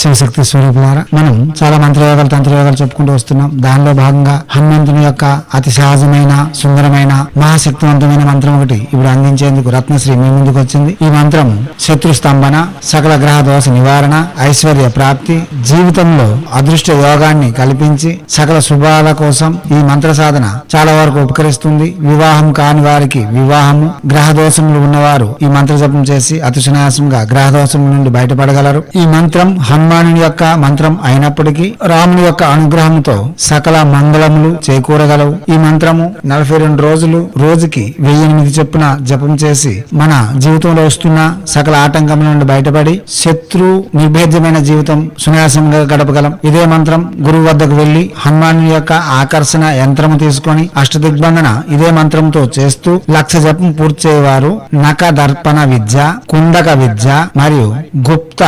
శివశక్తి స్వరూపులారా మనం చాలా మంత్రయోగాలు తంత్రయోగాలు చెప్పుకుంటూ వస్తున్నాం. దానిలో భాగంగా హనుమంతుని యొక్క అతి సహజమైన సుందరమైన మహాశక్తివంతమైన మంత్రం ఒకటి ఇప్పుడు అందించేందుకు రత్నశ్రీ మీ ముందుకు వచ్చింది. ఈ మంత్రం శత్రు స్తంభన సకల గ్రహ దోష నివారణ ఐశ్వర్య ప్రాప్తి జీవితంలో అదృష్ట యోగాన్ని కల్పించి సకల శుభాల కోసం ఈ మంత్ర సాధన చాలా వరకు ఉపకరిస్తుంది. వివాహం కాని వారికి వివాహము గ్రహ దోషములు ఉన్నవారు ఈ మంత్ర జపం చేసి అతి సునాయాసంగా గ్రహ దోషముల నుండి బయటపడగలరు. ఈ మంత్రం హనుమానుని యొక్క మంత్రం అయినప్పటికీ రాముని యొక్క అనుగ్రహంతో సకల మంగళములు చేకూరగలవు. ఈ మంత్రము నలభై రెండు రోజులు రోజుకి వెయ్యి ఎనిమిది చొప్పున జపం చేసి మన జీవితంలో వస్తున్న సకల ఆటంకముల నుండి బయటపడి శత్రు నిర్భేద్యమైన జీవితం సునాసంగా గడపగలం. ఇదే మంత్రం గురువు వద్దకు వెళ్ళి హనుమాను యొక్క ఆకర్షణ యంత్రము తీసుకొని అష్టదిగ్బంధన ఇదే మంత్రంతో చేస్తూ లక్ష జపం పూర్తి చేయవారు. నక దర్పణ విద్య కుండక విద్య మరియు గుప్త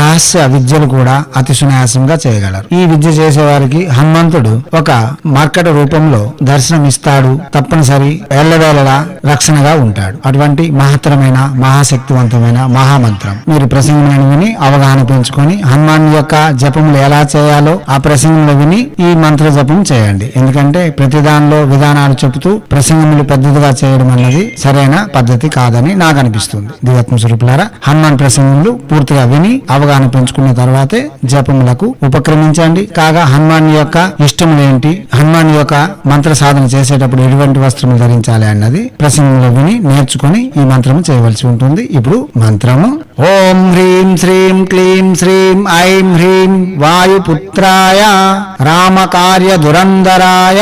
రహస్య విద్య విద్యలు కూడా అతి సునాయాసంగా చేయగలరు. ఈ విద్య చేసేవారికి హనుమంతుడు ఒక మర్కట రూపంలో దర్శనం ఇస్తాడు తప్పనిసరి ఎల్లవేళలా రక్షణగా ఉంటాడు. అటువంటి మహత్తరమైన మహాశక్తివంతమైన మహామంత్రం. మీరు ప్రసంగంలో విని అవగాహన పెంచుకొని హనుమాన్ యొక్క జపములు ఎలా చేయాలో ఆ ప్రసంగంలో విని ఈ మంత్ర జపం చేయండి. ఎందుకంటే ప్రతి దానిలో విధానాలు చెబుతూ ప్రసంగములు పెద్దదిగా చేయడం అన్నది సరైన పద్ధతి కాదని నాకు అనిపిస్తుంది. దివత్మ స్వరూపులారా హనుమాన్ ప్రసంగములు పూర్తిగా విని అవగాహన పెంచుకున్న తర్వాత జపములకు ఉపక్రమించండి. కాగా హనుమాన్ యొక్క ఇష్టములేంటి హనుమాన్ యొక్క మంత్ర సాధన చేసేటప్పుడు ఎటువంటి వస్త్రము ధరించాలి అన్నది ప్రసంగంలో విని నేర్చుకొని ఈ మంత్రము చేయవలసి ఉంటుంది. ఇప్పుడు మంత్రము. ఓం హ్రీం శ్రీం క్లీం శ్రీం ఐం హ్రీం వాయుపుత్రాయ రామకార్య దురందరాయ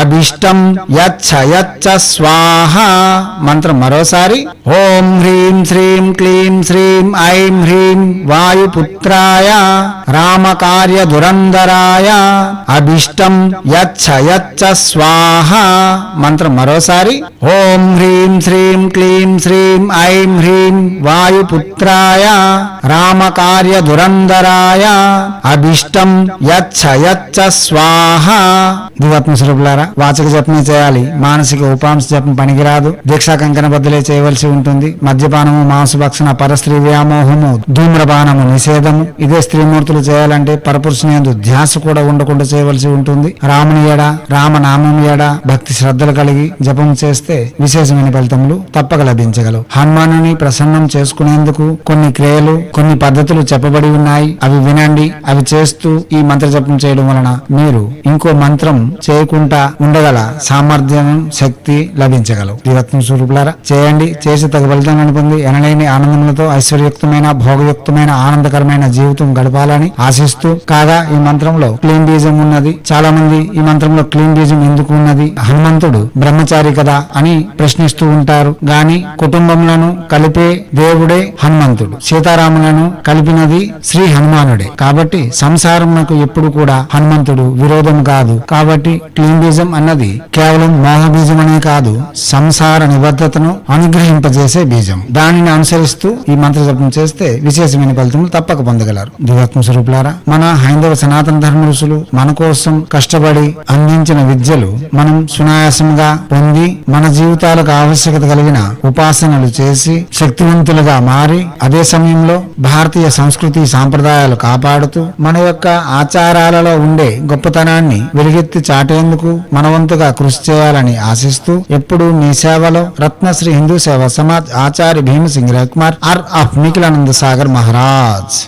అభిష్టం యచ్చ యచ్చ స్వాహ మంత్రం మరోసారి. ఓం హ్రీం శ్రీం క్లీం శ్రీం ఐం హ్రీం వాయుపుత్రాయ రామకార్య దురందరాయ అభిష్టం యచ్చ యచ్చ స్వాహ. మంత్రం మరోసారి. ఓం హ్రీం శ్రీం క్లీం శ్రీం ఐం హ్రీం వాయుపుత్రాయ రామకార్య దురందరాయ అభిష్టం యచ్చ యచ్చ స్వాహ. దివాత్మ స్వరూపులారా వాచక జపమే చేయాలి. మానసిక ఉపాంశ జపం పనికిరాదు. దీక్షా కంకణ బద్దలే చేయవలసి ఉంటుంది. మద్యపానము మాంసభక్షణ పరస్త్రీ వ్యామోహము ధూమ్రపానము నిషేధము ఇదే స్త్రీమూర్తులు చేయాలంటే పరపురుషునేందు ధ్యాస కూడా ఉండకుండా చేయవలసి ఉంటుంది. రాముని ఏడ రామనామం ఏడ భక్తి శ్రద్ధలు కలిగి జపం చేస్తే విశేషమైన ఫలితములు తప్పక లభించగలవు. హనుమానుని ప్రసన్నం చేసుకునేందుకు కొన్ని క్రియలు కొన్ని పద్ధతులు చెప్పబడి ఉన్నాయి. అవి వినండి అవి చేస్తూ ఈ మంత్ర జపం చేయడం వలన మీరు ఇంకో మంత్రం చేయకుండా ఉండగల సామర్థ్యం శక్తి లభించగలవు. దివత్మ స్వరూపులారా చేయండి చేసి తగు ఫలితం అనుకుంది ఎనలేని ఆనందములతో ఐశ్వర్యుక్తమైన భోగయుక్తమైన ఆనందకరమైన జీవితం గడపాలని ఆశిస్తూ కాగా ఈ మంత్రంలో క్లీన్ బీజం ఉన్నది. చాలా మంది ఈ మంత్రంలో క్లీన్ బీజం ఎందుకు ఉన్నది? హనుమంతుడు బ్రహ్మచారి కదా అని ప్రశ్నిస్తూ ఉంటారు. గాని కుటుంబములను కలిపే దేవుడే హనుమంతుడు. సీతారాములను కలిపినది శ్రీ హనుమానుడే. కాబట్టి సంసారమునకు ఎప్పుడు కూడా హనుమంతుడు విరోధం కాదు. కాబట్టి క్లీన్ బీజం అన్నది కేవలం మోహబీజం అనే కాదు సంసార నిబద్ధతను అనుగ్రహింపజేసే బీజం. దానిని అనుసరిస్తూ ఈ మంత్ర జపం చేస్తే విశేషమైన ఫలితములు తప్పక పొందగలరు దివాత్మ స్వరూపులారా మన హైందవ సనాతన ధర్మ ఋషులు మన కోసం కష్టపడి అందించిన విద్యలు మనం సునాయాసంగా పొంది మన జీవితాలకు ఆవశ్యకత కలిగిన ఉపాసనలు చేసి శక్తివంతులుగా మారి అదే సమయంలో భారతీయ సంస్కృతి సాంప్రదాయాలు కాపాడుతూ మన యొక్క ఆచారాలలో ఉండే గొప్పతనాన్ని వెలుగెత్తి చాటేందుకు మనవంతుగా కృషి చేయాలని ఆశిస్తూ ఎప్పుడు మీ సేవలో రత్నశ్రీ హిందూ సేవ సమాజ్ ఆచార్య భీమసింగ్ రవికుమార్ ఆర్ ఆఫ్ నిఖిలానంద సాగర్ మహారాజ్.